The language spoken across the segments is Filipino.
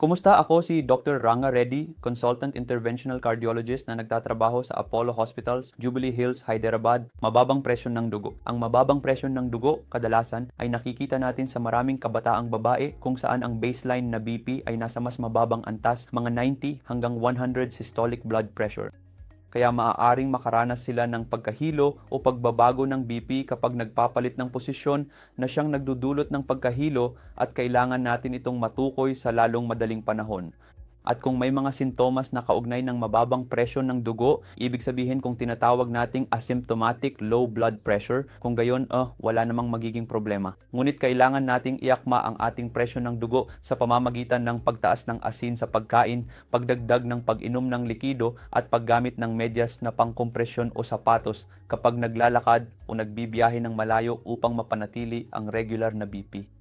Kumusta ako si Dr. Ranga Reddy, Consultant Interventional Cardiologist na nagtatrabaho sa Apollo Hospitals, Jubilee Hills, Hyderabad. Mababang presyon ng dugo. Ang mababang presyon ng dugo, kadalasan, ay nakikita natin sa maraming kabataang babae kung saan ang baseline na BP ay nasa mas mababang antas, mga 90 hanggang 100 systolic blood pressure kaya maaaring makaranas sila ng pagkahilo o pagbabago ng BP kapag nagpapalit ng posisyon na siyang nagdudulot ng pagkahilo at kailangan natin itong matukoy sa lalong madaling panahon. At kung may mga sintomas na kaugnay ng mababang presyon ng dugo, ibig sabihin kung tinatawag nating asymptomatic low blood pressure, kung gayon, oh, wala namang magiging problema. Ngunit kailangan nating iakma ang ating presyon ng dugo sa pamamagitan ng pagtaas ng asin sa pagkain, pagdagdag ng pag-inom ng likido at paggamit ng medyas na pangkompresyon o sapatos kapag naglalakad o nagbibiyahe ng malayo upang mapanatili ang regular na BP.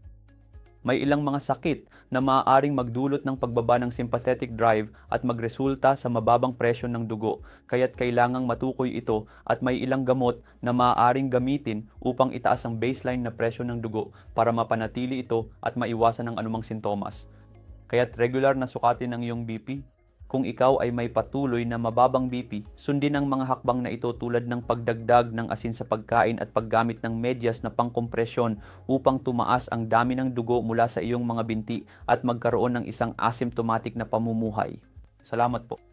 May ilang mga sakit na maaaring magdulot ng pagbaba ng sympathetic drive at magresulta sa mababang presyon ng dugo, kaya't kailangang matukoy ito at may ilang gamot na maaaring gamitin upang itaas ang baseline na presyon ng dugo para mapanatili ito at maiwasan ang anumang sintomas. Kaya't regular na sukatin ang iyong BP. Kung ikaw ay may patuloy na mababang BP, sundin ang mga hakbang na ito tulad ng pagdagdag ng asin sa pagkain at paggamit ng medyas na pangkompresyon upang tumaas ang dami ng dugo mula sa iyong mga binti at magkaroon ng isang asymptomatic na pamumuhay. Salamat po.